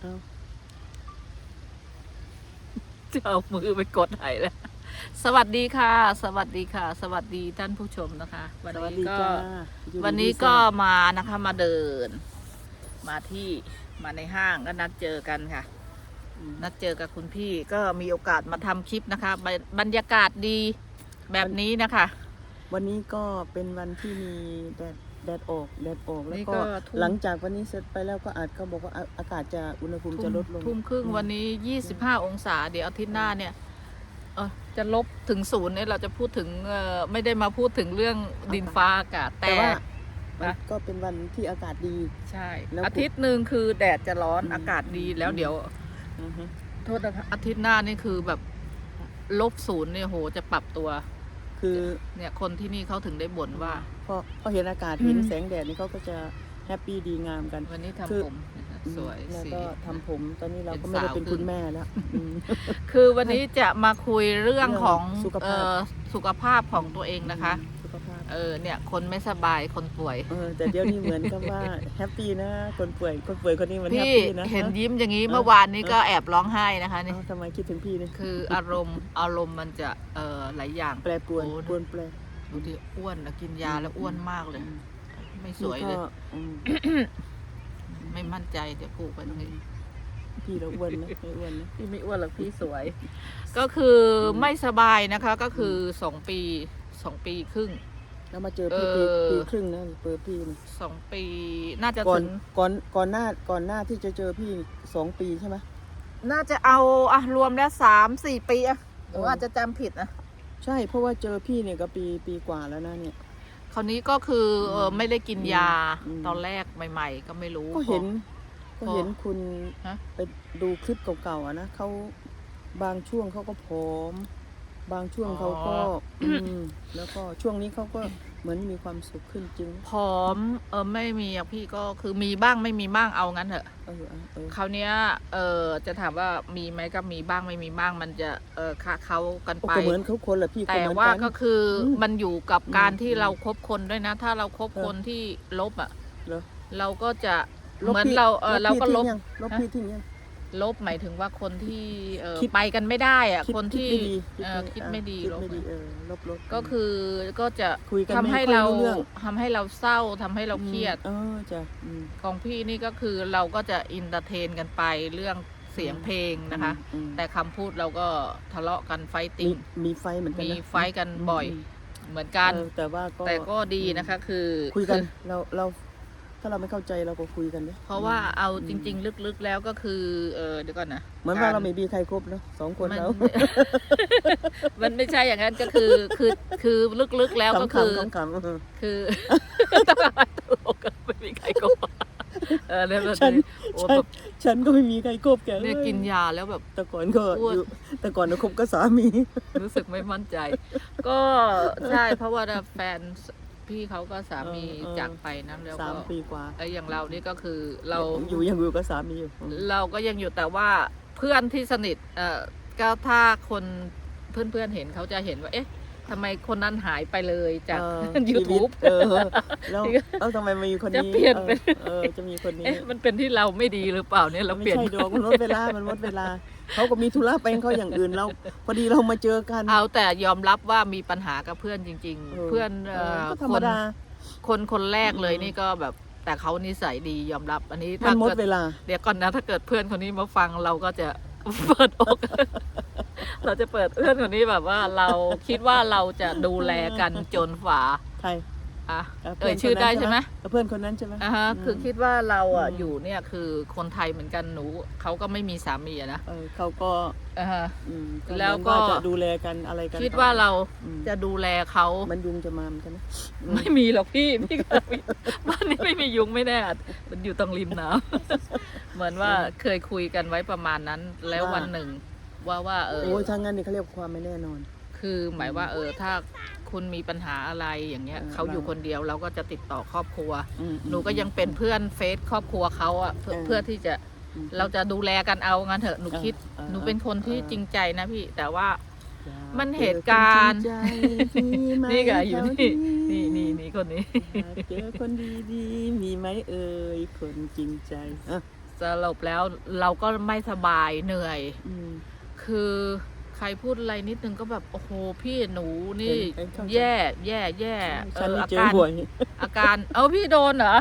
เอาจะเอามือไปกดไหนแล้ว สวัสดีค่ะ สวัสดีค่ะ สวัสดีท่านผู้ชมนะคะ วันสวัสนี้ดีก็จ้าอยู่วันนี้ดีๆก็จ้ามานะคะมาเดิน มาที่มาในห้างก็นัดเจอกันค่ะ อืม นัดเจอกับคุณพี่ก็มีโอกาสมาทำคลิปนะคะบรรบรรยากาศดีแบบนี้นะคะ วันนี้ก็เป็นวันที่มีแดด แดดออกแดดออกแล้วนี่ก็ก็ทุ่ม หลังจากวันนี้เสร็จไปแล้วก็อาจเขาบอกว่าอาอากาศจะอุณหภูมิจะลดลง ทุ่มครึ่งอืมวันนี้25องศา เดี๋ยวอาทิตย์หน้าเนี่ยเออจะลบถึงศูนย์เนี่ยเราจะพูดถึงเอ่อไม่ได้มาพูดถึงเรื่องดินฟ้าอากาศแต่ แต่ว่ามันนะ ก็เป็นวันที่อากาศดี ใช่ แล้วอาทิตย์หนึ่งคือแดดจะร้อนอืม อากาศดีแล้วเดี๋ยวอือฮึโทษนะคะอาทิตย์หน้านี่คือแบบลบศูนย์เนี่ยโหจะปรับตัว คือเนี่ยคนที่นี่เขาถึงได้บ่นว่าพอพอเห็นอากาศเห็นอืมแสงแดดนี่เขาก็จะแฮปปี้ดีงามกันวันนี้คือทำผมนะคะสวยแล้วสีก็ทำผมตอนนี้เราเป็นก็ไม่ได้สาวเป็นขึ้คุนณแม่แล้วอืมคือวันนี้จะมาคุยเรื่องของสุขภาพเอ่อสุขภาพของตัวเองนะคะสุขภาพ เออเนี่ยคนไม่สบายคนป่วย เออแต่เดี๋ยวนี้เหมือนกับว่าแฮปปี้นะคนป่วยคนป่วยคนนี้มันแฮปพี่ปี้นะเห็นฮะยิ้มอย่างนี้เออเมื่อวานนี้ก็แอบร้องไห้นะคะนี่เอ้าทำไมคิดถึงพี่นี่คืออารมณ์อารมณ์มันจะเอ่อหลายอย่าง แปรปรวนโอ้ ปรวนแปร ดูดิอ้วนนะกินยาแล้วอ้วนมากเลยไม่สวยนี่เลยก็อืมไม่มั่นใจเดี๋ยวพูดไปตรงนี้ พี่เราอ้วนนะไม่อ้วนนะ พี่ไม่อ้วนหรอกพี่สวย ก็คือไม่สบายนะคะ ก็คือสองปีสองปีครึ่ง แล้วมาเจอพี่ปีเออ ปีครึ่งนะเปิดพี่นี่สองปี น่าจะก่อนถึงก่อนก่อนหน้าก่อนหน้าที่จะเจอพี่สองปีใช่ไหม น่าจะเอาอะรวมแล้วสามสี่ปีอะหรือว่าเออจะจำผิดนะใช่เพราะว่าเจอพี่เนี่ยก็ปีปีกว่าแล้วนะเนี่ย คราวนี้ก็คือเออไม่ได้กินยาอืม ตอนแรกใหม่ ๆ ก็ไม่รู้ ก็เห็นพอก็เห็นคุณฮะ ไปดูคลิปเก่าๆอะนะเขาบางช่วงเขาก็ผอม บางช่วงเขาก็มแล้วก็ช่วงนี้เขาก็เหมือนมีความสุขขึ้นจริงผอมเออไม่มีอะพี่ก็คือมีบ้างไม่มีบ้างเอางั้นเถอะเออเออคราวเนี้ยเออจะถามว่ามีไหมก็มีบ้างไม่มีบ้างมันจะเออคะเขากันโอ้ไป ก็เหมือนเขาคนแหละพี่ก็แต่เหมือนว่ากันก็คืออมมันอยู่กับการอืมที่เราคบคนด้วยนะ ถ้าเราคบเออคนที่ลบอะเหรอ เราก็จะลบเหมือนพี่เราเออเราก็พี่ลบทิ้งยังลบฮะพี่ทิ้งยัง ลบหมายถึงว่าคนที่เออคิดไปกันไม่ได้อะคิดคนที่คิดไม่ดีเออคิดไม่ดีคิดลบไม่ดีเออลบลบ ก็คือก็จะคุยกันทำไม่ให้ค่อยเรารู้เรื่อง ทำให้เราเศร้าทำให้เราเครียด เออจ้ะอืม ของพี่นี่ก็คือเราก็จะอินเตอร์เทนกันไปเรื่องเสียงเพลงนะคะ อืมแต่คำพูดเราก็ทะเลาะกันไฟมีติ้ง มีไฟเหมือนกันมีนะไฟท์กันบ่อยเหมือนกัน เออแต่ว่าก็แต่ก็ดีนะคะ คือคุยกันอเราเรา ถ้าเราไม่เข้าใจเราก็คุยกันดิเพราะว่าเอาอืมจริง ๆ ลึกๆแล้วก็คือเออเดี๋ยวก่อนนะเหมือนว่าเราไม่มีใครครบเนอะสองคนมันเรามันไม่ใช่อย่างนั้นก็คือคือคือลึกๆแล้วก็คือขำๆขำๆเออคือตลาดตลกอะไม่มีใครโกงเออเนี่ยแบบฉันนี้โอ้ฉันแบบฉันก็ไม่มีใครครบแกเนี่ยกินยาแล้วแบบแต่ก่อนก็อ้วนอยู่แต่ก่อนเราคบก็สามี รู้สึกไม่มั่นใจ ก็ใช่เพราะว่าแฟน พี่เขาก็สามีเออเออ จากไปนะแล้วสาก็มปีกว่าไอ้อย่างเรานี่ก็คือเรา อยู่ยังอยู่กับสามีอยู่เราก็ยังอยู่แต่ว่าเพื่อนที่สนิทเอ่อก็ถ้าคนเพื่อนๆเห็นเขาจะเห็นว่าเอ๊ะทำไมคนนั้นหายไปเลยจาก เออยูทูบชีวิตเออแล้วเอ้าทำไมมีคนนี้จะเปลี่ยนเป็นเออเออจะมีคนนี้เอ๊ะมันเป็นที่เราไม่ดีหรือเปล่าเนี่ยเราไม่เปลี่ยนใช่ดอกมันลดเวลามันลดเวลา เขาก็มีธุระไปของเขาอย่างอื่นเราพอดีเรามาเจอกัน เอาแต่ยอมรับว่ามีปัญหากับเพื่อนจริงๆเพื่อนเอ่อก็ธรครมนดา คนคนแรกเลยอืม นี่ก็แบบแต่เขานิสัยดียอมรับอันนี้มัถ้านหมดเกิดเวลา เดี๋ยวก่อนนะ ถ้าเกิดเพื่อนคนนี้มาฟังเราก็จะ เปิดอก เราจะเปิดเพื่อนคนนี้แบบว่าเราคิดว่าเราจะดูแลกันจนฝา ใคร อะกับเอ่ยพื่นชื่อคนนั้นได้ใช่ไหมกับเพื่อนคนนั้นใช่ไหมอะฮะคือคิดว่าเราอะอืมอยู่เนี่ยคือคนไทยเหมือนกันหนูเขาก็ไม่มีสามีอะนะเออเขาก็อะฮะ อืมแล้วก็ เหมือนาจะดูแลกันอะไรกันคิดว่าเราอืมจะดูแลเขามันยุงจะมาเหมือนกันนะอืมไม่มีหรอกพี่พี่ก็มีบ้านนี้ไม่มียุงไม่แน่มันอยู่ตรงริมน้ำเหมือนว่าเคยคุยกันไว้ประมาณนั้น แล้ววันหนึ่ง ว่าว่าเออ โอ้ยถ้างั้นนี่เขาเรียกความไม่แน่นอน คือหมายว่าเออถ้าคุณมีปัญหาอะไรอย่างเงี้ยเออเขาอยู่คนเดียวเราก็จะติดต่อครอบครัว อืม หนูก็ยังเป็นเพื่อนเฟซครอบครัวเขาอะเพื่อเออ เพื่อที่จะอืม เราจะดูแลกันเอางั้นเถอะหนูเออคิด เออหนูเป็นคนที่เออ จริงใจนะพี่ แต่ว่าอยากมันเหตุการณ์ เจอคนจริงใจมีไหมนี่ไงอยู่แถวนี่ นี่นี่นี่คนนี้อยากเจอคนดีๆ มีไหมเอ่ยคนจริงใจอะสรุปแล้วเราก็ไม่สบายเหนื่อย อืมคือใครพูดอะไรนิดนึงก็แบบโอ้โหพี่หนูนี่เห็นเห็นเข้าใจแย่แย่แย่เอฉันอนี่อาเจอการบ่อยอาการ เอาพี่โดนเหรอ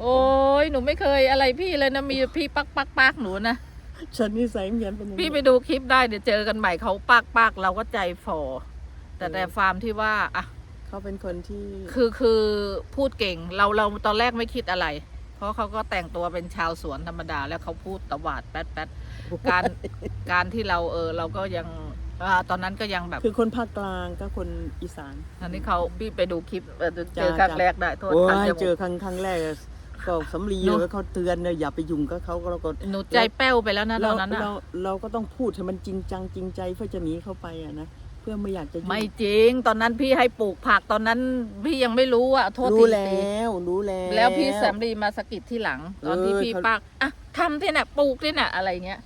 โอ้ยหนูไม่เคยอะไรพี่เลยนะมีพี่ปักปักปักหนูนะฉันนี่ใส่เหมือนเป็นอย่างพี่นี้ไปดูคลิปได้เดี๋ยวเจอกันใหม่เขาปักปักเราก็ใจฝ่อแต่เออแต่ฟาร์มที่ว่าอะ เขาเป็นคนที่คือคือพูดเก่งเราเราตอนแรกไม่คิดอะไร เพราะเขาก็แต่งตัวเป็นชาวสวนธรรมดาแล้วเขาพูดตวาดแป๊ดแป๊ด การการที่เราเออเราก็ยังอ่าตอนนั้นก็ยังแบบคือคนภาคกลางก็คนอีสานอันนี้เขาพี่ไปดูคลิปเออเจอจ้าครั้งจ้าแรกได้โทษโอ้คันยจมูกเจอครั้งครั้งแรกก็สำลีหนูเลยเขาเตือนเลยอย่าไปยุ่งกับเขาก็เราก็หนูใจแป้วไปแล้วนะตเราอนนั้นอะเราเราก็ต้องพูดให้มันจริงจังจริงใจเพื่อจะหนีเข้าไปอะนะเพื่อไม่อยากจะยุ่ง ไม่จริง ตอนนั้นพี่ให้ปลูกผักตอนนั้นพี่ยังไม่รู้อะโทษรู้ทีแล้ทีวรู้แล้ว แล้วพี่แสมรีมาสะกิดที่หลัง ตอนที่เออพี่เขาปักอะทำที่น่ะปลูกที่น่ะอะไรเงี้ย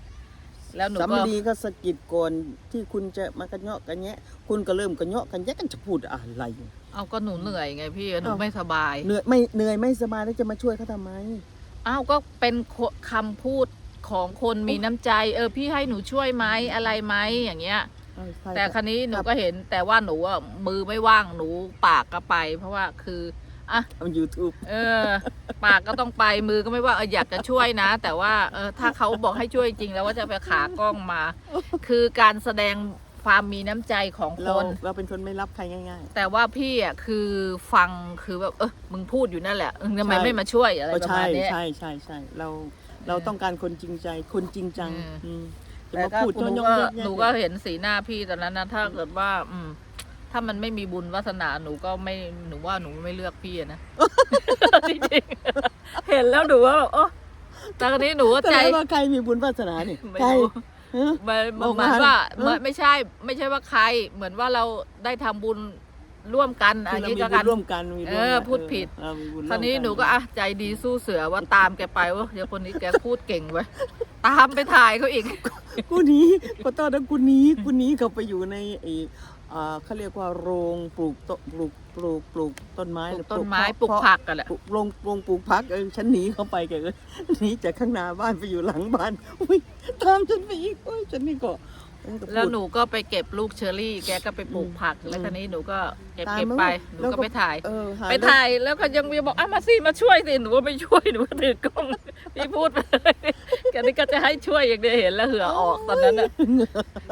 แล้วหนูสำก็ลีก็สะกิดก่อนที่คุณจะมากระเนาะกันแยะ คุณก็เริ่มกระเนาะกันแยะกันจะพูดอะไร เอาก็หนูเหนื่อยไงพี่หนูเอ้าไม่สบายเหนื่อยไม่เหนื่อยไม่สบายแล้วจะมาช่วยเขาทำไมอ้าวก็เป็นคำพูดของคนมีน้ำใจ เออพี่ให้หนูช่วยไหมอะไรไหมอย่างเงี้ยเอาใช่แต่ค่ะคันนี้หนูครับก็เห็นแต่ว่าหนูอะมือไม่ว่างหนูปากก็ไป เพราะว่าคือ อะเอายูทูบเออ ปากก็ต้องไปมือก็ไม่ว่าเอออยากจะช่วยนะ แต่ว่าเออถ้าเขาบอกให้ช่วยจริงแล้วว่าจะไปขากล้องมา คือการแสดงความมีน้ำใจของคเราน เราเป็นคนไม่รับใครง่าย แต่ว่าพี่อะคือฟังคือแบบเออมึงพูดอยู่นั่นแหละเออทำไมใช่ ไม่มาช่วยอะๆไรก็ประใช่มาณเนี้ย ใช่ใช่ใช่เราเราต้องการคนจริงใจคนจริงจังอืม อืมจะแต่มาก็พูดหนูย่องก็ๆแยะๆหนูก็เห็นสีหน้าพี่ตอนนั้นนะถ้าเกิดว่า อืม ถ้ามันไม่มีบุญวาสนาหนูก็ไม่หนูว่าหนูไม่เลือกพี่อะนะ จริงๆเห็นแล้วหนูว่าแบบโอ้ตอนนี้หนูก็แต่ใจว่าใครมีบุญวาสนาเนี่ยไม่ใครรู้ ฮะ มันบอกเหมือนมาว่าเออไม่ไม่ใช่ ไม่ใช่ว่าใคร เหมือนว่าเราได้ทำบุญร่วมกันอันคือเรานี้มีก็บุกัญนร่วมกันมีร่วมเออกันพูดผิด เออมีบุญคราวนี้ร่วมหนูก็อะใจดีสู้เสือว่าตามแกไปว่าเดี๋ยวคนนี้แกพูดเก่งไว้ยตามไปถ่ายเขาอีก กูหนี้พอตอนนั้นกูหนี้กูหนี้เขาไปอยู่ในไอ้ อ่าเขาเรียกว่าโรงปลูกต้นปลูกปลูกปลูกต้นไม้ปลูหรืกอต้นไม้เพาะปลูกผักกันแหละปลูกโรงโรงปลูกผักเออฉันหนีเข้าไปแกเลยหนีจากข้างหน้าบ้านไปอยู่หลังบ้านอุ้ยตามฉันไปอีกโอ้ยฉันนี่ก็เออก็พูด แล้วหนูก็ไปเก็บลูกเชอรี่ แกก็ไปปลูกผักอืมแล้วคราวนี้หนูก็เก็บตามเก็บมาไปลูกหนูแล้วก็ก็ไปถ่ายเออหไปถ่าย แล้วก็ยังมีบอกอะมาสิมาช่วยสิ หนูก็ไม่ช่วย หนูก็ถือกล้องพี่พูดไปเลยแกนี่ก็จะให้ช่วยอย่างเดียวเห็นแล้วเหือออกตอนนั้นน่ะ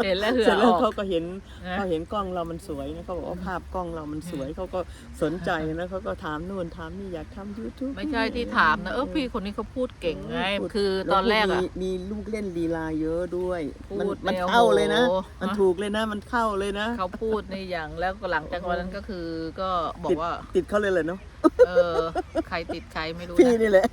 เห็นแล้วเหืเสอร็จอแล้วอกเขาก็เห็นนะเขาเห็นกล้องเรามันสวยนะเขาบอกว่าภาพกล้องเรามันสวยเขาก็สนใจนะเขาก็ถามนู่นถามนี่อยากทำยูทูบไม่ใช่ที่ถามนะเออพี่คนนี้เขาพูดเก่งไงพูดคือตอนแรกอะล้วมีมีลูกเล่นลีลาเยอะด้วย มันพูดมันเนี่ยเข้าเลยนะโอ้โหมันฮะถูกเลยนะ มันเข้าเลยนะ เขาพูดในอย่างแล้วก็หลังจากวันนั้นก็คือก็บอกติดว่าติดเขาเลยเหรอเนาะเออ ใครติดใครไม่รู้พี่นะนี่แหละ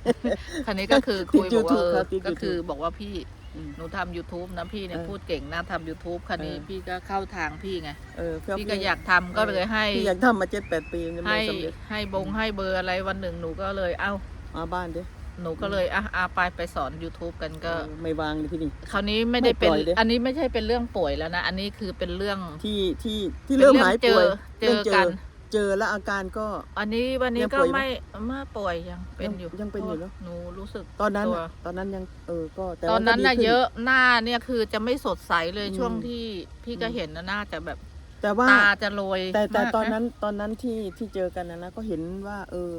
คันนี้ก็คือคุยติดบอกว่า YouTube เออครับติดก็ YouTube คือบอกว่าพี่อืมหนูทำ YouTube นะพี่เนี่ยเออพูดเก่งนะทำ YouTube คันนี้เออพี่ก็เข้าทางพี่ไงเออเพื่พี่ก็อยากทำก็เลยให้พี่อยากทำมาเจ็ดแปดปียังไม่ให้สำเร็จให้บงให้เบอร์อะไรวันหนึ่งหนูก็เลยเอ้ามาบ้านดิ หนูก็เลยอะอาไปไปสอน YouTube กันก็เออไม่วางเลยที่นี่ คราวนี้ไม่ได้เป็น ไม่ปล่อยดิอันนี้ไม่ใช่เป็นเรื่องป่วยแล้วนะ อันนี้คือเป็นเรื่อง ที่ที่ที่เป็นเริ่มเรื่องหายป่วยเจอเจอกัน เจอแล้วอาการก็ อันนี้วันนี้ยังก็ป่วยไหมไม่ไม่ป่วยยังเป็นอยู่ยังเป็นอยู่พเหรอราะหนูรู้สึก ตอนนั้นตัวน่ะตอนนั้นยังเออก็แต่ตอนนั้นว่าน่ะก็ดีขึ้ เยอะหน้าเนี่ยคือจะไม่สดใสเลยอืมช่วงที่พี่ก็อืม เห็นนะหน้าจะแบบแต่ว่าตาจะโรยแต่แต่มากะตอนนั้นตอนนั้นที่ที่เจอกันนะนะก็เห็นว่า เออ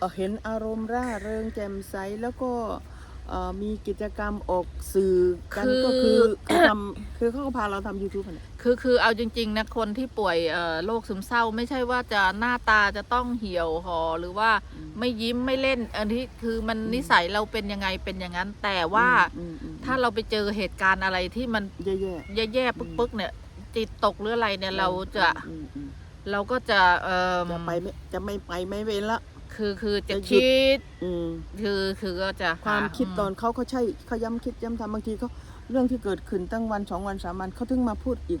เอ่อเห็นอารมณ์ร่าเริงแจ่มใสแล้วก็เอ่อมีกิจกรรมออกสื่อกันก็คือคือทำคือเขาก็พาเราทำ YouTube อะนะคือคือเอาจริง ๆ นะ คนที่ป่วยเอ่อโรคซึมเศร้า ไม่ใช่ว่าจะหน้าตาจะต้องเหี่ยวหอหรือว่าอืมไม่ยิ้มไม่เล่น อันนี้คือมันอืมนิสัยเราเป็นยังไงเป็นอย่างนั้น แต่ว่าอืมอืมถ้าเราไปเจอเหตุการณ์อะไรที่มันแย่ๆแย่ๆปึ๊กๆ เนี่ยจิตตกหรืออะไรเนี่ยเราจะอืมอืมเราก็จะเอ่อจะไปไม่จะไม่ไปไม่เว้นละ คือคือจะจะหยุดคิด อืมคือคือก็จะความหคิดตอนเขาเขาใช่เขาย้ำคิดย้ำทำบางทีเขาเรื่องที่เกิดขึ้นตั้งวันสองวันสามวันเขาถึงมาพูดอีก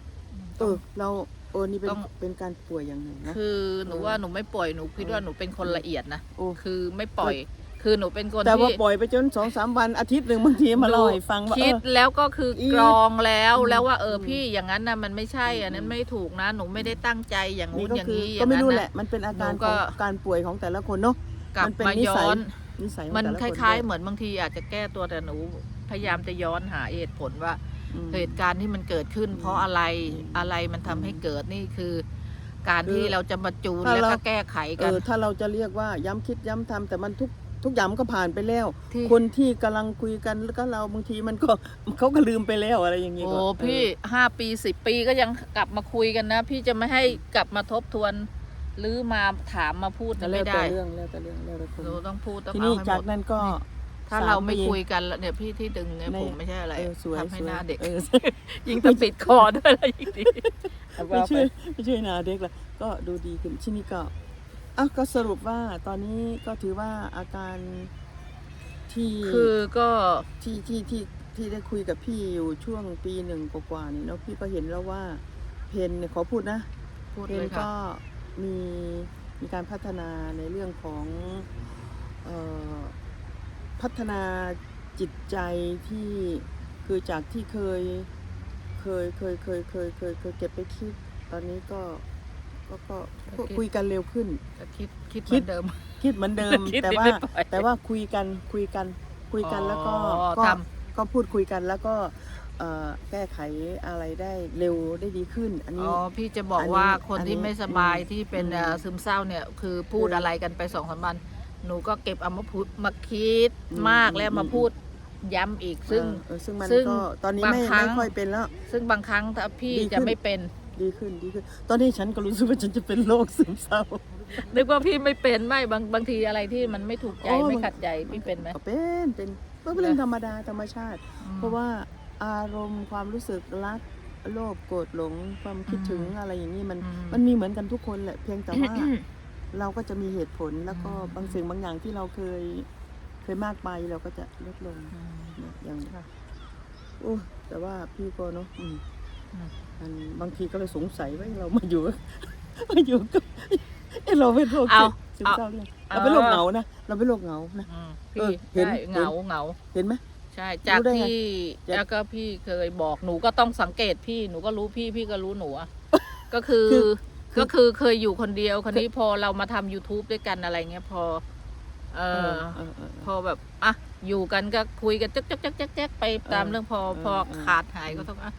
เออ เราเออนี่เป็นต้องเป็นการป่วยอย่างหนึ่งนะคือหนูเออว่าหนูไม่ปล่อยหนูคิดว่าเออหนูเป็นคนละเอียดนะโอ้คือไม่ปล่อย คือหนูเป็นคนแต่ว่าที่ปล่อยไปจนสองสามวันอาทิตย์หนึ่งบางทีมาเล่าให้ฟังว่าคิดเออ แล้วก็คืออีกรองแล้วอืมแล้วว่าเอออม พี่อย่างนั้นนะมันไม่ใช่อันนั้นอืมไม่ถูกนะ หนูไม่ได้ตั้งใจอย่างนี่งู้นก็อย่างคือนี้อก็ย่างไม่นั้นรู้แหนะละมันเป็นอาการหนูขก็ องการป่วยของแต่ละคนเนาะ กลับมันเป็นมานิย้สัอย น นิสัยของมันแต่ละคนล้ายๆด้วเหมือนบางทีอาจจะแก้ตัวแต่หนูพยายามจะย้อนหาเหตุผลว่า อืม เหตุการณ์ที่มันเกิดขึ้น เพราะอะไรอืมอะไรมันทำให้เกิดนี่คือ การคือที่เราจะมาจูนถ้าแล้วเรา ก็แก้ไขเอกัน อถ้าเราจะเรียกว่าย้ำคิดย้ำทำแต่มันทุก ทุกอย่างมันก็ผ่านไปแล้ว ที่ คนที่กำลังคุยกันแล้วก็เราบางทีมันก็เขาก็ลืมไปแล้วอะไรอย่างงี้โอ้ก็พี่เออห้าปีสิบปีก็ยังกลับมาคุยกันนะ พี่จะไม่ให้กลับมาทบทวน หรือมาถามมาพูดแต่นะแล้วไม่แต่ได้เรื่องแล้วแต่เรื่องแล้วแต่คนหนูต้องพูดต้องทีเอานี้ให้หจากมดนั้นก็ ถ้าสเราไม่ปีคุยกันแล้วเนี่ยพี่ที่ดึงเนี่ยในผมไม่ใช่อะไรเออสวยทำให้สวยหน้าเด็กออ ยิ่งจะปิดคอด้วยอะไรอีกดี ไม่ช่วยไม่ช่วยหนาเด็กละก็ดูดีขึ้นที่นี่ก็ อะก็สรุปว่าตอนนี้ก็ถือว่าอาการที่คือก็ที่ที่ที่ที่ได้คุยกับพี่อยู่ช่วงปีหนึ่งกว่าๆนี่เนาะพี่ก็เห็นแล้วว่า เพนเนี่ยขอพูดนะพูดเพเลนยค่ะก็มีมีการพัฒนาในเรื่องของเออพัฒนาจิตใจที่คือจากที่เคยเคยเคยเคยเคยเคยเคยเก็บไปคิด ตอนนี้ก็ ก็ก็ก็คุยกันเร็วขึ้น ก็คิดคิดเหคิมืดอนเดิม คิดเหมือนเดิม คิดแต่ไม่ว่าปล่อย แต่ว่าคุยกันคุยกันคุยกันแล้วก็อ๋อก็ทก็พูดคุยกันแล้วก็เอ่อแก้ไขอะไรได้เร็วได้ดีขึ้น อันนี้ อ๋อพี่จะบอกอันนี้ว่าคนอันนี้ที่ไม่สบายอืมที่เป็นอืมเอ่อซึมเศร้าเนี่ยคือพูดคือออะไรกันไปสองสามวันหนูก็เก็บเอามาพูดมาคิดอืมมากแล้วอืม มาพูดย้ำอีกซึ่ง เออซึ่งมันซึ่งก็ตอนนี้บางไม่ครั้ง ไม่ค่อยเป็นแล้ว ซึ่งบางครั้งถ้าพี่ดีขึ้น จะไม่เป็น ดีขึ้นดีขึ้น ตอนนี้ฉันก็รู้สึกว่าฉันจะเป็นโรคซึมเศร้านึกว่าพี่ไม่เป็นไม่บางบางทีอะไรที่มันไม่ถูกใจโอ้ไม่มันขัดใจพี่เป็นไหมก็เป็นเป็นก็เป็นเรื่องธรรมดาธรรมชาติอืมเพราะว่าอารมณ์ความรู้สึกรักโลภโกรธหลงความคิดถึงอืมอะไรอย่างนี้มันอืมมันมีเหมือนกันทุกคนแหละเพียงแต่ว่าเราก็จะมีเหตุผลแล้วก็อืมบางสิ่งบางอย่างที่เราเคยเคยมากไปเราก็จะลดลงอืมนะอย่างค่ะโอ้แต่ว่าพี่ก็เนาะอื มอืมมันบางทีก็เลยสงสัยว่าเรามาอยู่ มาอยู่กับเอ้เราเป็นโรคเอา ซึมเศร้าเรื่องเอาเราเป็นโรคเหงานะเราเป็นโรคเหงานะ อืมเอพี่อเห็นใช่เห็นเหงาเหงาเห็นไหม ใช่ จากรู้ได้ไงที่จะแล้วก็พี่เคยบอกหนูก็ต้องสังเกตพี่หนูก็รู้พี่พี่ก็รู้หนูอะก็คือคือก็คือเคยอยู่คนเดียวคนนี้พอเรามาทำ youtube ด้วยกันอะไรเงี้ยพอ เอเออ อเออเออ พอแบบอะอยู่กันก็คุยกันจ๊กจ๊กจ๊กจ๊กจ๊กไปตามเออเรื่องพอเออพอเออ ขาดหายก็ต้องอะ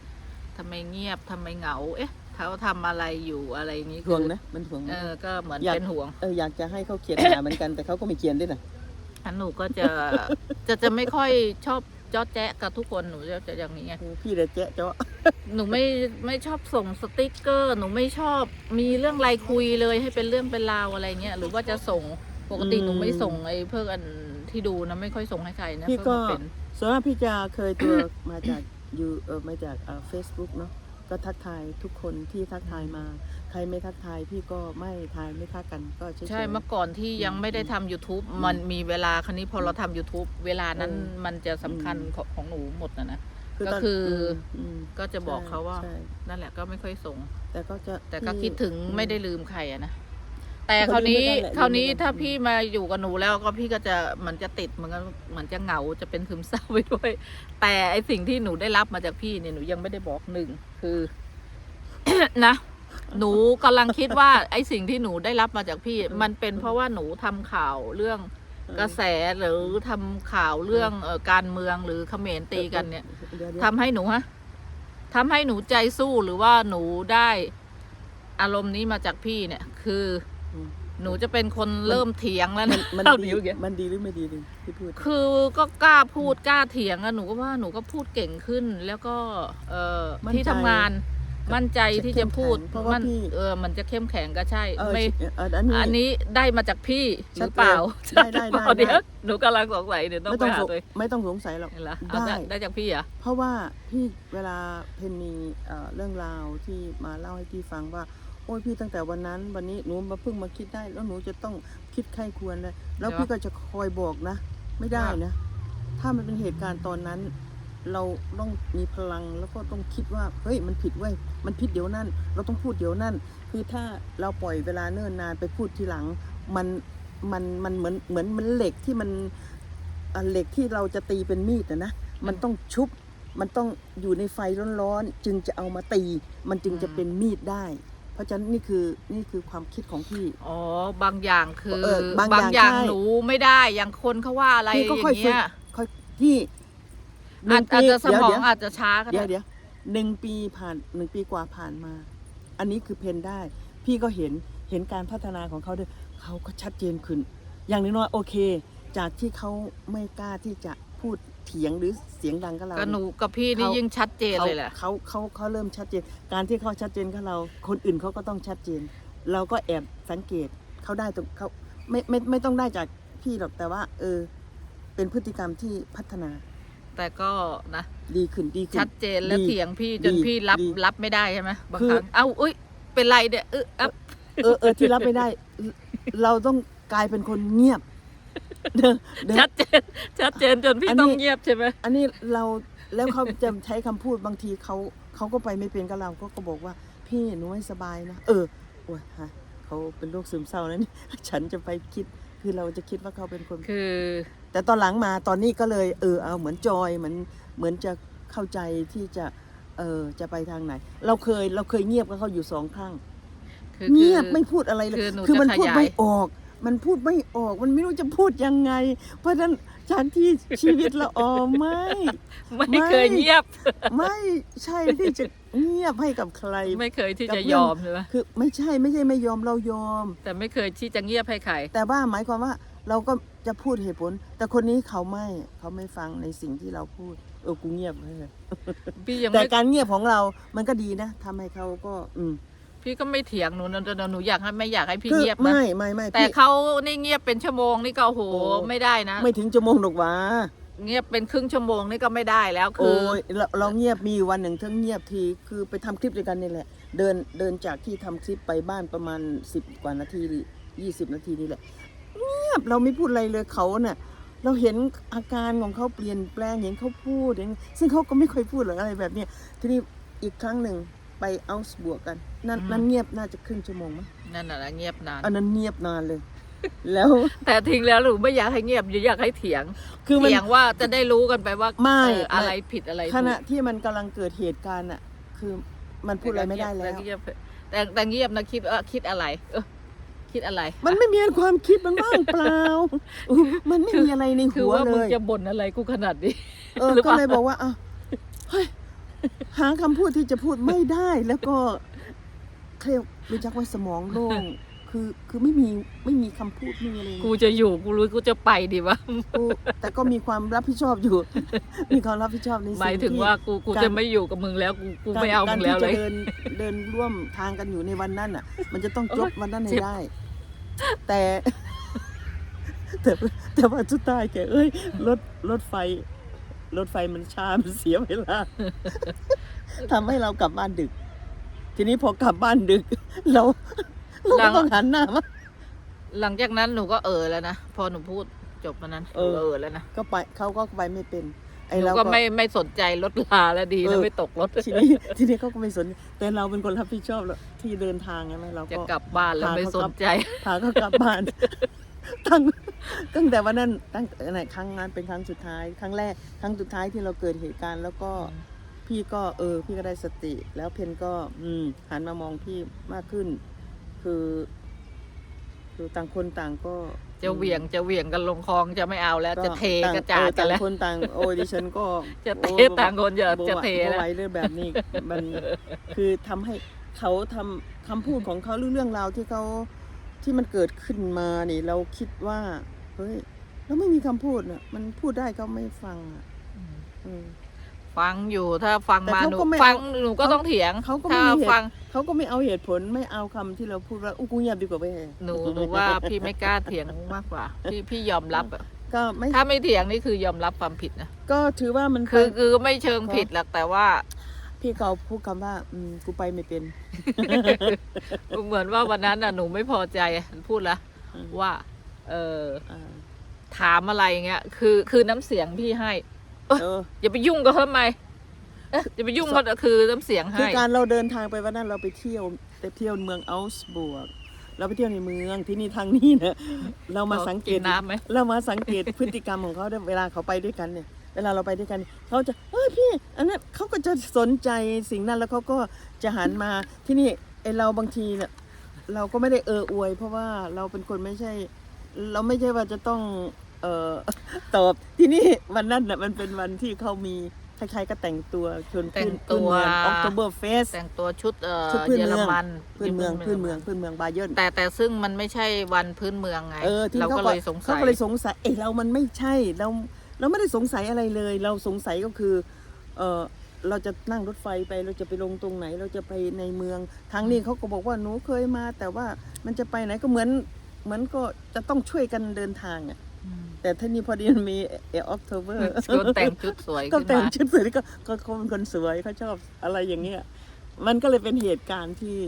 ทำไมเงียบทำไมเหงา เอ๊ะเขาทำอะไรอยู่อะไรอย่างงี้ห่วงนะ มันห่วงเออก็เหมือนอยาก เป็นห่วงเอออยากจะให้เขาเขียนหาเหมือนกันแต่เขาก็ไม่เขียนด้วยนะอันหนูก็จะ จะจะไม่ค่อยชอบจอแจ๊ะกับทุกคนหนูจะจะอย่างนี้ไง เออพี่เลยแจ๊ะเจ้าะหนูไม่ไม่ชอบส่งสติกเกอร์ หนูไม่ชอบมีเรื่องอะไรคุยเลยให้เป็นเรื่องเป็นราวอะไรเงี้ยหรือว่าจะส่งปกติหนูไม่ส่งไอ้เพื่ออันที่ดูนะไม่ค่อยส่งให้ใครนะพี่เพื่ก็อมันเป็นส่วนมากพี่จะเคยตัว มาจาก ยูเออมาจากเฟซบุ๊กเนาะก็ทักทายทุกคนที่ทักทายมา ใครไม่ทักทายพี่ก็ไม่ทายไม่ทักกันก็เฉยๆ ใช่เมื่อก่อนที่ยังไม่ได้ทำ YouTube มันมีเวลาคันนี้พอเราทำ YouTube เวลานั้นเออ มันจะสำคัญอืมของของหนูหมดนะนะตนก็คือมมก็จะบอกเขาว่า ใช่นั่นแหละก็ไม่ค่อยส่งแต่ก็จะแต่ก็พี่คิดถึงอืมไม่ได้ลืมใครอะนะ แต่ก็คราวนี้ลืมไม่ได้แหละคราวนี้ลืมไม่ได้ถ้าพี่มาอยู่กับหนูแล้วก็พี่ก็จะเหมันจะติดเหมือนกันเหมือนจะเหงาจะเป็นซึมเศร้าไปด้วย แต่ไอสิ่งที่หนูได้รับมาจากพี่เนี่ยหนูยังไม่ได้บอกหนึ่งคือ นะหนูกำลังคิดว่าไอสิ่งที่หนูได้รับมาจากพี่ มันเป็นเพราะว่าหนูทำข่าวเรื่องเออกระแสหรือทำข่าวเรื่องเอ่อการเมืองหรือเขมรตีกันเนี่ยดี๋วๆทำให้หนูฮะทำให้หนูใจสู้หรือว่าหนูได้อารมณ์นี้มาจากพี่เนี่ยคืออืม หนูจะเป็นคนเริ่มเถียงแล้วมันนะมันเท่าดีนิ้วอย่างเงี้ยมันดีหรือไม่ดีดิที่พูด คือก็กล้าพูดกล้าเถียงอะหนูก็ว่าหนูก็พูดเก่งขึ้น แล้วก็เอ่อมั่นใจที่ทำงานมั่นใจที่จะพูดเข้มแข็งเพราะว่ามันพี่เออมันจะเข้มแข็งก็ใช่เออไม่เอออันนี้อันนี้ได้มาจากพี่หชัรืดอเปล่าเจนได้ได้ได้เดี๋ยวได้หนูกำลังสงสัยเดี๋ยวต้องไม่ไปต้องหาสงตัวเองไม่ต้องสงสัยหรอกเห็นละเอาได้ได้ได้จากพี่เหรอเพราะว่าพี่เวลาเพนมีเอ่อเรื่องราวที่มาเล่าให้พี่ฟังว่า โอ้ยพี่ตั้งแต่วันนั้น วันนี้หนูมาเพิ่งมาคิดได้ แล้วหนูจะต้องคิดไข้ควรเลยแล้วเดี๋ยวพี่ก็จะคอยบอกนะ ไม่ได้ว่านะ ถ้ามันเป็นเหตุการณ์ตอนนั้น เราต้องมีพลังแล้วก็ต้องคิดว่าเฮ้ยมันผิดเว้ยมันผิดเดี๋ยวนั่น เราต้องพูดเดี๋ยวนั่น คือถ้าเราปล่อยเวลาเนิ่นนานไปพูดทีหลัง มันมันมันเหมือนเหมือนมันเหล็กที่มันอะเหล็กที่เราจะตีเป็นมีดนะนะมันต้องชุบมันต้องอยู่ในไฟร้อนๆ จึงจะเอามาตี มันจึงจะอืมเป็นมีดได้ เพราะฉะนั้นนี่คือนี่คือความคิดของพี่ อ๋อบางอย่างคือเออบางอย่างอย่างใช่ หนูไม่ได้อย่างคนเขาว่าอะไรพี่อก็ย่าค่อยงฝึเงี้กยค่อยพี่หอานึ่จงอาจปีจะสมองเดี๋ยวอาจจะช้าก็เดี๋ยได้วเดี๋ยวหนึ่งปีผ่านหนึ่งปีกว่าผ่านมา อันนี้คือเพนได้ พี่ก็เห็นเห็นการพัฒนาของเขาด้วยเขาก็ชัดเจนขึ้น อย่างน้อยๆโอเค จากที่เขาไม่กล้าที่จะพูด เถียงหรือเสียงดังกับเราก็หนูกับพี่นี่เขา ยิ่งชัดเจนเขาเลยแหละ เขาเขาเขาเริ่มชัดเจน การที่เขาชัดเจนกับเรา คนอื่นเขาก็ต้องชัดเจน เราก็แอบสังเกตเขาได้ตรงเขาไม่ไม่ไม่ต้องได้จากพี่หรอกแต่ว่า เออ เป็นพฤติกรรมที่พัฒนาแต่ก็นะ ดีขึ้นดีขึ้น ชัดเจนแล้วดีเถียงพี่จนดีพี่รับดีรับไม่ได้ใช่ไหมบางคือ ครั้งเอ้าอุ้ยเป็นไรเนี่ยเอออัพเออเออที่รับไม่ได้ เราต้องกลายเป็นคนเงียบ เด้อเด้อชัดเจนชัดเจนจนพี่อันนี้ ต้องเงียบใช่ไหมอันนี้เราแล้วเขาจะใช้คำพูดบางทีเขาเขาก็ไปไม่เป็นกับเราก็ก็บอกว่าพี่หนูไม่สบายนะเออโอ้ยฮะเขาเป็นโรคซึมเศร้านะนี่ ฉันจะไปคิดคือเราจะคิดว่าเขาเป็นคน คือ แต่ตอนหลังมาตอนนี้ก็เลยเออเอาเหมือนจอยเหมือนเหมือนจะเข้าใจที่จะเออจะไปทางไหน เราเคยเราเคยเงียบกับเขาอยู่สองครั้งคือเงียบคือไม่พูดอะไรเลยคือหนูมัจะพูดขยาย ไม่ออก มันพูดไม่ออก มันไม่รู้จะพูดยังไง เพราะฉะนั้นฉันที่ชีวิตละออไม่ ไม่ไม่เคยเงียบ ไม่ใช่ที่จะเงียบให้กับใคร ไม่เคยที่กับจะเรื่ยองอมใช่ไหมคือ ไม่ใช่ไม่ใช่ไม่ยอมเรายอม แต่ไม่เคยที่จะเงียบให้ใคร แต่ว่าหมายความว่าเราก็จะพูดเหตุผล แต่คนนี้เขาไม่เขาไม่ฟังในสิ่งที่เราพูด เออกูเงียบเลยพี่ยังแต่ไม่การเงียบของเรามันก็ดีนะทำให้เขาก็ อืม พี่ก็ไม่เถียงหนูนะแต่หนูอยากให้ไม่อยากให้พี่คือเงียบนะไม่ไม่ไม่แต่พี่เขานี่เงียบเป็นชั่วโมงนี่ก็โอ้โหโอ้ไม่ได้นะ ไม่ถึงชั่วโมงหรอกวะเงียบเป็นครึ่งชั่วโมงนี่ก็ไม่ได้แล้วคืโอ้อยเราเราเงียบมีอยู่วันหนึ่งทั้งเงียบทีคือไปทำคลิปด้วยกันนี่แหละ เดินเดินจากที่ทำคลิปไปบ้านประมาณสิบกว่านาทีหรือยี่สิบนาทีนี่แหละ เงียบเราไม่พูดอะไรเลยเขาเนี่ยเราเห็นอาการของเขาเปลี่ยนแปลงเห็นเขาพูดเห็นซึ่งเขาก็ไม่ค่อยพูดหรอกอะไรแบบเนี้ยทีนี้อีกครั้งหนึ่ง ไปเอาส์บวกกัน นั่นนั่นเงียบน่าจะครึ่งชั่วโมงมั้งนั่นน่ะนะเงียบนานอันนั้นเงียบนานเลย แล้วแต่ทิ้งแล้วหนูไม่อยากให้เงียบอยากให้เถียงคือมัน เถียงว่าจะได้รู้กันไปว่าไม่เอออะไรไม่ ผิดอะไรขณะถูกที่มันกำลังเกิดเหตุการณ์อะ คือมันพูดอะไรไม่ได้แล้ว เงียบแต่แต่เงียบนะคิดว่าคิดอะไร เออคิดอะไรมันไม่มีความคิดมันว่างเปล่าอู้มันไม่มีอะไรในคือหัวว่าเลมึงยจะบ่นอะไรกูขนาดนี้ เออหรือเปก็ล่า เลยบอกว่าอะเฮ้ย หาคำพูดที่จะพูดไม่ได้แล้วก็เครียดรู้จักว่าสมองโล่งคือคือไม่มีไม่มีคำพูดไม่มีอะไรเลยกูจะอยู่กูรู้กูจะไปดีวะกูแต่ก็มีความรับผิดชอบอยู่ มีความรับผิดชอบในสิ่งหมายถึงที่ว่ากูกูการจะไม่อยู่กับมึงแล้วกูกูไม่เอากมึรงที่แล้วเลจะยเดินเดินร่วมทางกันอยู่ในวันนั้นอะ มันจะต้องจบวันนั้นให้เจ็บได้ แต่ แต่แต่ว่าสุดท้ายแกเอ้ยรถรถไฟ รถไฟมันช้ามันเสียเวลา ทำให้เรากลับบ้านดึก ทีนี้พอกลับบ้านดึก เราเราก็ต้องหันหน้ามา หลังจากนั้นหนูก็เออแล้วนะ พอหนูพูดจบมานั้นเออเออแล้วนะก็ไปเขาก็ไปไม่เป็น ไอหนูเราก็ก็ไม่ไม่สนใจรถลาแล้วดีเอนะอไม่ตกรถทีนี้ทีนี้เขาก็ไม่สน แต่เราเป็นคนรับผิดชอบแล้วที่เดินทางไงไหมเราจะก็ กลับบ้านแล้วพาไม่เขาสกลันบใจ พาเขากลับบ้าน ตั้ง ตั้งแต่วันนั้นตั้งแต่ไหนครั้งนั้นเป็นครั้งสุดท้าย ครั้งแรกครั้งสุดท้ายที่เราเกิดเหตุการณ์ แล้วก็พี่ก็เออ พี่ก็ได้สติ แล้วเพนก็อืมหันมามองพี่มากขึ้น คือ คือต่างคนต่างก็จะเหวี่ยงจะเหวี่ยงกันลงคลองจะไม่เอาแล้วจะเทต่งกระจาดเออกันต่างแล้วคนต่างโอ้ยดิฉันก็จะเทโอ้ยต่างคนจะบ่จะไหวเทบ่แล้วไหวเรื่องแบบนี้มันคือทำให้เขาทำคำพูดของเขาหรือเรื่องราวที่เขาที่มันเกิดขึ้นมานี่เราคิดว่า เฮ้ยเราไม่มีคำพูดน่ะ มันพูดได้เขาไม่ฟังอะเออ ฟังอยู่ถ้าฟังแต่มาเขาหนูก็ไม่ฟังเอาหนูก็ต้องเถียงเขาก็ไม่ถ้ามีเหตุ ฟังเขาก็ไม่เอาเหตุผลไม่เอาคำที่เราพูดว่าอู้กูเงียบดีกว่าไปหนูหนูว่าพี่ไม่กล้าเถียงมากกว่าพี่พี่ยอมรับอะก็ไม่ถ้าไม่เถียงนี่คือยอมรับความผิดนะก็ถือว่ามันคือเป็นคือไม่เชิงผิดหรอกแต่ว่า พี่เขาพูดคำว่า อืมกูไปไม่เป็น เหมือนว่าวันนั้นน่ะหนูไม่พอใจพูดละอืม ว่า เอออ่าถามอะไรเงี้ย คือคือน้ำเสียงพี่ให้ เออ อย่าไปยุ่งกับเขาทำไมเอ๊ะอย่าไปยุ่งกับคือน้ำเสียงคือให้ การเราเดินทางไปวันนั้นเราไปเที่ยวไปเที่ยวเมืองอัลส์บวก เราไปเที่ยวในเมืองที่นี่ทางนี้เนี่ยเรามาสังเกตกินน้ำไหม เรามาสังเกต พฤติกรรมของเขาด้วยเวลาเขาไปด้วยกันเนี่ย เวลาเราไปด้วยกัน เขาจะเอ้ยพี่ อันนั้นเขาก็จะสนใจสิ่งนั้นแล้วเขาก็จะหันมาที่นี่ไอเราบางทีเนี่ยเราก็ไม่ได้เอออวย เพราะว่าเราเป็นคนไม่ใช่ เราไม่ใช่ว่าจะต้อง เอ่อตอบที่นี่วันนั้นน่ะมันเป็นวันที่เขามีใครๆก็แต่งตัวชวนแต่ขึ้งนตัว ออกโตเบอร์เฟส แต่งตัวชุดเอ่อชุดพื้นเยอเมืรองมันพื้นเมืองพื้นเมืองพื้นเมืองบาเยิร์นแต่แต่ซึ่งมันไม่ใช่วันพื้นเมืองไงเออที่เราเขาก็เลยสงสัเขายก็เลยสงสัยเอะเรามันไม่ใช่เราเราไม่ได้สงสัยอะไรเลย เราสงสัยก็คือเออเราจะนั่งรถไฟไปเราจะไปลงตรงไหน เราจะไปในเมืองทางนี้เขาก็บอกว่าหนูเคยมา แต่ว่ามันจะไปไหนก็เหมือนเห มือนก็จะต้องช่วยกันเดินทางอะอืมแต่ท่านี้พอดีมันมีเออออกโทเบอร์ก็แต่งชุดสวยก็ขึ้นแต่งมาชุดสวยก็ก็เขาเป็นคนสวยเขาชอบอะไรอย่างเงี้ยมันก็เลยเป็นเหตุการณ์ที่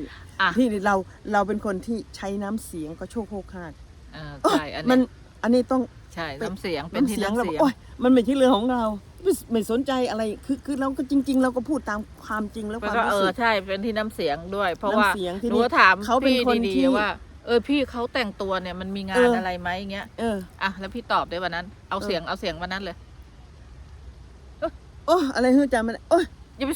อะที่เราเราเป็นคนที่ใช้น้ำเสียงก็โชคโคกคากเออใช่อันมัเนี้นยอันนี้ต้องใช่น้ำเสียงเป็นที่น้ำเราเสียงโอ๊ยมันไม่ใช่เรื่องของเราไม่ไม่สนใจอะไรคือคือเราก็จริง ๆ เราก็พูดตามความจริงแล้วคแล้ววามก็เอรู้อสึกใช่เป็นที่น้ำเสียงด้วย เพราะว่าน้ำเสียงที่หนูนี่ก็ถามเขาเป็นพี่คนดีที่ๆว่า เออพี่เขาแต่งตัวเนี่ยมันมีงาเอนออ อะไรไหมเงี้ยเออ อะแล้วพี่ตอบได้วันนั้น เอาเออเสียงเอาเสียงวันนั้นเลยโอ้อะไรเฮ้ยจำไม่ได้โอ้ยอย่าไป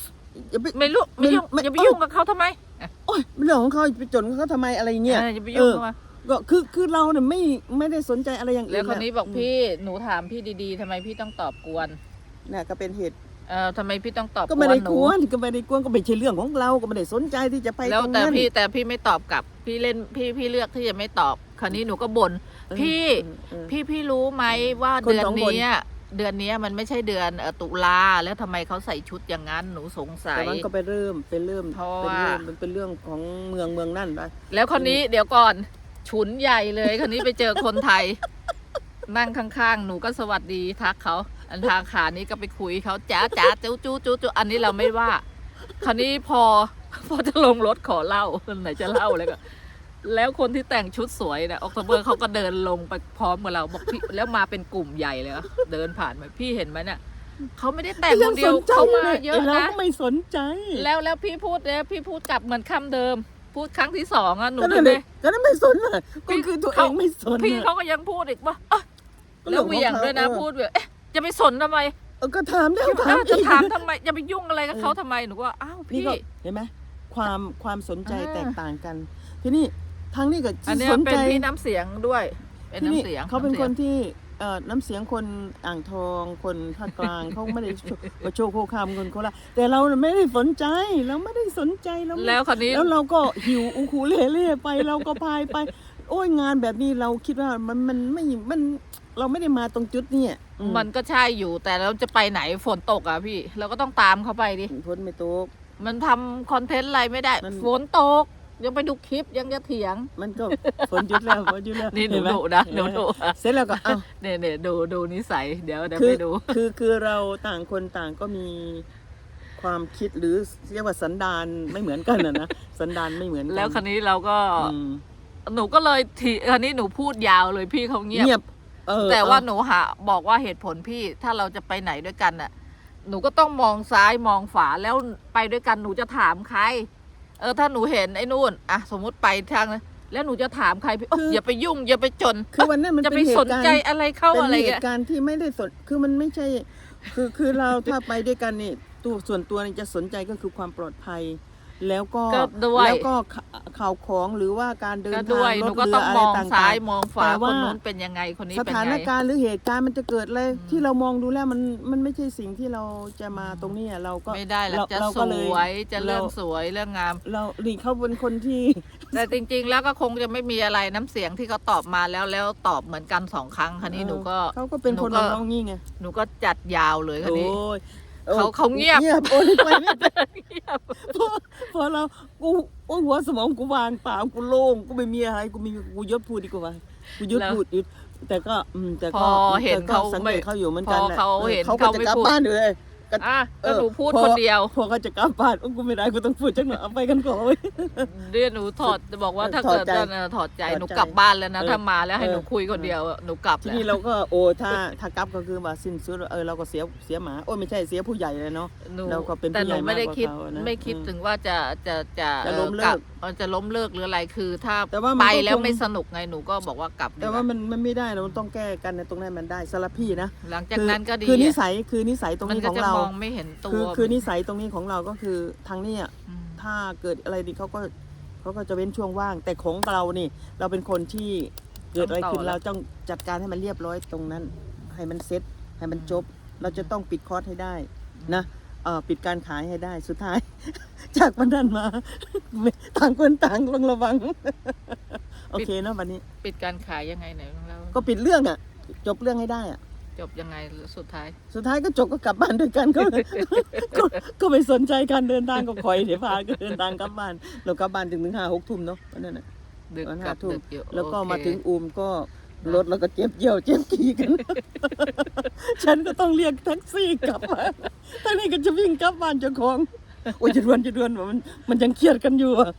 อย่าไป ไม่รู้ไม่ยุ่งไม่อย่าไปเออยุ่งกับเขาทำไมอะโอ้ยเรื่องของเขาไปจนเขาทำไมอะไรเงี้ยเอออย่าไปยุ่งกับเขาก็คือคือเราเนี่ยไม่ไม่ได้สนใจอะไรอย่างอื่นแล้วคนนี้บอกมพี่หนูถามพี่ดีๆทำไมพี่ต้องตอบกวนน่ะก็เป็นเหตุ เออทำไมพี่ต้องตอบก็ไม่ได้หกนูวนก็ไม่ได้กวนก็ไม่ใช่เรื่องของเราก็ไม่ได้สนใจที่จะไปแล้วตรงแต่นั้นพี่แต่พี่ไม่ตอบกลับ พี่เล่นพี่พี่เลือกที่จะไม่ตอบ คราวนี้หนูก็บ่นเออพี่เออพี่พี่รู้ไหมว่าคนเดือนสองคน เนี้ยเดือนเนี้ยมันไม่ใช่เดือนเอ่อตุลาแล้วทำไมเขาใส่ชุดอย่างนั้นหนูสงสัแต่ย มันก็ไปเริ่มไปเริ่มเพราะเป็นว่าเรื่องมันเป็นเรื่องของเมืองเมืองนั่นไป แล้วคนนี้เดี๋ยวก่อนฉุนใหญ่เลยคนนี้ไปเจอคนไทย นั่งข้างๆ หนูก็สวัสดีทักเขา อันทางขานี้ก็ไปคุยเขาจ้าจ้าจู้จู้จู้จู้อันนี้เราไม่ว่า คราวนี้พอ พอจะลงรถขอเล่าไหนจะเล่าเลยก็ แล้วคนที่แต่งชุดสวยเนี่ยออกตเบอร์เขาก็เดินลงไปพร้อมกับเราบอกพี่แล้วมาเป็นกลุ่มใหญ่เลยอะเดินผ่านมาพี่เห็นไหมเนี่ยเขาไม่ได้แต่งคนเดียวเขามาเยอะไเรานะก็ไม่สนใจ แล้วแล้วพี่พูดเนี่ยพี่พูดกลับเหมือนคำเดิม พูดครั้งที่สองอะหนูก็จะนั่นไปเลยก็นั่นไม่สนเลยก็พี่คือตัวเอเขางไม่สนพี่น่ะเขาก็ยังพูดอีกว่าเอ้ยก็แล้วเหวี่ยงด้วยนะเรื่องของเขาพูดแบบเอ๊ะจะไปสนทำไมเออก็ถามแล้วเอ้ถามาจะอีกถามทำไมจะไปยุ่งอะไรกับเขาทำไมหนูก็ว่าอ้าวนี่พี่ก็เห็นไหมความความสนใจอ่าแตกต่างกัน ทีนี้ ทางนี้ก็อันเนี้ยสนเป็ใจนที่น้ำเสียงด้วย เป็นที่น้ำนี่เสียงเขาเป็นำสีคยงนที่เอ่อน้ำเสียงคนอ่างทองคนภาคกลาง เขาไม่ได้มาโชว์โคคามคนโคราชแต่เราน่ะไม่ได้สนใจเราไม่ได้สนใจเราไม่ แล้วคนนี้ แล้วเราก็หิวอูคูเลเล่ไปเราก็พายไป โอ้ยงานแบบนี้เราคิดว่ามันมันไม่มันเราไม่ได้มาตรงจุดเนี่ยอืมันก็ใช่อยู่แต่เราจะไปไหนฝนตกอะพี่ เราก็ต้องตามเขาไปดิพ้นไม่ตก มันทำคอนเทนต์อะไรไม่ได้มันฝนตก ยังไปดูคลิปยังจะเถียง มันก็ฝนหยุดแล้วฝนหยุดแล้วนี่หนูเห็ไมดุนะหนูดุเสร็จแล้วก็เอ้า เนี่ยเนี่ยดูดูนิสัยเดี๋ยวเดี๋ยวคือไปดู คือคือเราต่างคนต่างก็มีความคิดหรือเรียกว่าสันดานไม่เหมือนกันนะนะ สันดานไม่เหมือนกันแล้วคันนี้เราก็ อืมหนูก็เลยทีคันนี้หนูพูดยาวเลยพี่เขาเงียบ เงียบ เออแต่ว่าเอหนูหาบอกว่าเหตุผลพี่ถ้าเราจะไปไหนด้วยกันน่ะ หนูก็ต้องมองซ้ายมองฝาแล้วไปด้วยกันหนูจะถามใคร เออถ้าหนูเห็นไอ้นู่นอะสมมุติไปทางนั้นแล้วหนูจะถามใครพี่โอ๊ยอย่าไปยุ่ง อย่าไปจนคือวันนั้นมันจะเป็ไปนเหสนตุการใจณ์อะไรเข้าเป็นอะไรเหเงี้ตุยการณ์ที่ไม่ได้สน คือมันไม่ใช่ คือคือเราถ้าไปด้วยกันนี่ตัวส่วนตัวนี่จะสนใจก็คือความปลอดภัย แล้วก็ก็ด้วยแล้วก็ข่าข่าวของหรือว่าการเดินก็ทางด้วยรหนูถก็เรืต้องออะมไรองต่างๆซ้ายมองฝาแต่คว่านนู้นเป็นยังไงคนนี้สเป็นถาไงนการณ์หรือเหตุการณ์มันจะเกิดอะไรอืม ที่เรามองดูแล้วมันมันไม่ใช่สิ่งที่เราจะมาตรงนี้เราก็ไม่ได้หรอกเราจะเราสก็เลยวยจะเรื่องเราสวยเรื่องงาม เราหลีเขาเป็นคนที่ แต่จริงๆ แล้วก็คงจะไม่มีอะไรน้ำเสียงที่เขาตอบมาแล้วแล้วตอบเหมือนกันสองครั้งคันนี้หนูก็ เขาก็เป็นหนูคนก็ ของเรางี้ไงหนูก็จัดยาวเลยคันโอ้นี้ย เขาเขาเงียบ เงียบโอ้ยไปไม่ได้พอพอเรากูโอ้ยหัวสมองกูวางเปล่ากูโล่งกูไม่มีอะไรกูมีกูยศพูดดีกว่ากูยศแล้วพูดยศแต่ก็อืมแต่พก็อเห็นแต่ก็เขาสังไม่เกตเขาอยู่เหมือนกันแหละพอเขาเห็นเขาก็เขาจะไม่กลับพูดบ้านอยู่เลย ก็อะเอก็อหนูพูดพอคนเดียว พอเขาจะกลับบ้านโอ้กูไม่ได้กูต้องพูดจังหน่อยเอาไปกันก่อนเว้ย เรียนหนูถอดบอกว่าเออถ้าถอเกิดดใจเออถอดใจถอดใจหนูกลับบ้านแล้วนะเออถ้ามาแล้วให้หนูเออคุยคนเดียวหนูกลับทีแล้วนี้เราก็โอ้ถ้าถ้ากลับก็คือว่าสิ้นสุดเออเราก็เสียเสียหมาโอ้ยไม่ใช่เสียผู้ใหญ่เลยเนาะ หนูเราก็เป็นแต่ผู้หใหญ่นูไม่ได้มากกว่าคิดเขานะไม่คิดอืมถึงว่าจะจะจะจะเออล้มเลิกลับเออจะล้มเลิกหรืออะไรคือถ้าแต่ว่ามันไปก็แล้วคง ไม่สนุกไงหนูก็บอกว่ากลับดีแต่กว่าว่ามันมันไม่ได้เราต้องแก้กันในตรงนั้นมันได้สำหรับพี่นะหลังจากนั้นก็ดีคือนิอะสัยคือนิสัยตรงมันนี้ก็ของจะเรามองไม่เห็นตัวคือคือนิสัยตรงนี้ของเราก็คือทางเนี้ยอืมถ้าเกิดอะไรดีเขาก็เขาก็จะเว้นช่วงว่าง แต่ของเรานี่ เราเป็นคนที่เกิดอะไรขึ้นต้องต่อเราต้องจัดการให้มันเรียบร้อยตรงนั้น ให้มันเซ็ตให้มันจบ เราจะต้องปิดคอร์สให้ได้นะเอ่อปิดการขายให้ได้สุดท้าย จากวันนั้นมา ต่างคนต่างลงระวัง โอเคเนาะวันนี้ ปิดการขายยังไงไหนของเราก็ปิดเรื่องอะ จบเรื่องให้ได้อะ จบยังไงสุดท้าย สุดท้ายก็จบก็กลับบ้านด้วยกันก็ ก็ก็ไม่สนใจการเดินทางก็คอยเดี๋ยวพาก็เดินทางกลับบ้านเรากลับบ้านถึงถึงห้าหกทุ่มเนาะวันนั้นน่ะดึกตอนกห้าลับทุ่มดึกอยู่แล้วก็โอเคมาถึงอูมก็รถแล้วก็เจ็บเยี่ยวเจ็บขี้กัน ฉันก็ต้องเรียกแท็กซี่กลับมาทั้งนี้ก็จะวิ่งกลับบ้านเจ้าของ โอ้ยจะดวนจะดวนว่ามันมันยังเครียดกันอยู่อะ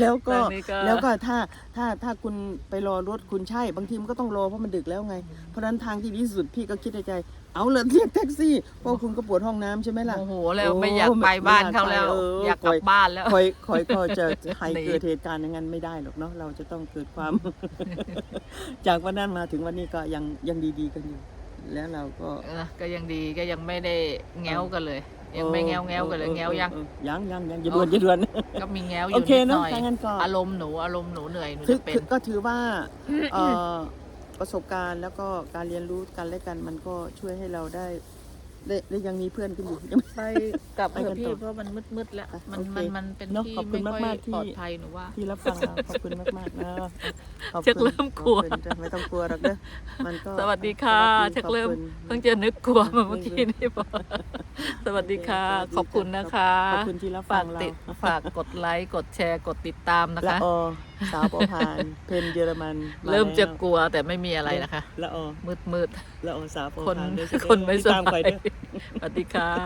แล้วก็ตอนนี้ก็ แล้วก็ถ้าถ้าถ้าคุณไปรอรถคุณใช่บางทีมันก็ต้องรอเพราะมันดึกแล้วไง เพราะฉะนั้นทางที่ดีที่สุดพี่ก็คิดในใจ เอาเลยเรียกแท็กซี่เพราะคุณก็ปวดห้องน้ำใช่ไหมล่ะ โอ้โหแล้วโอ้ไม่อยากไปบ้านเขาแล้วไม่อยากไปเอออยากกลับบ้านแล้ว คอยคอยก็จะให้หนี เกิดเหตุการณ์อย่างนั้นไม่ได้หรอกเนาะเราจะต้องเกิดความ จากวันนั้นมาถึงวันนี้ก็ยังยังดีๆกันอยู่ แล้วเราก็เออก็ยังดีก็ยังไม่ได้แง้วกันเลยยังไม่แง้วแง้วกันเลยออแง้วยังเออเออยัง ยังยังอย่าด่วนอย่าด่วน ก็มีแง้วอโอยู่เคนิดหเนาะน่อยถ้างั้นก็อารมณ์หนูอารมณ์หนูเหนื่อยหนูคือจะเป็คืนอก็ถือว่าเอ่อประสบการณ์แล้วก็การเรียนรู้กันและกันมันก็ช่วยให้เราได้ ได้ได้ยังมีเพื่อนกันอยู่ยังไม่ไปกลับไปเถกัอะนพี่ต่อเพราะมันมืดๆแล้วอะมันโอเคมันมันเป็นเนอะที่ขอบคุณไม่ค่อยมากๆที่ ปลอดภัยหนูว่า ที่รับฟังเราขอบคุณมากๆนะขอบชักคุณเริ่มกลัว ขอบคุณจ้ะไม่ต้องกลัวหรอกเด้อมันก็สวัสดีค่ะสวัสดีชักเริ่มขอบคุณ เพิ่งจะนึกกลัวมาเมื่อกี้นี่บอกสวัสดีค่ะสวัสดีขอบคุณนะคะขอบคุณที่รับฟัฝางกเราติดฝากกดไลค์กดแชร์กดติดตามนะละคะออสาวปอพานเพนเยอรมันาเริ่มจะแล้วกลัวแต่ไม่มีอะไรนะคะละออมืดมืดละออสาวปอๆคนพานด้วยคนไม่สติดตามบาไปยเด้อสวัสดีค่ะ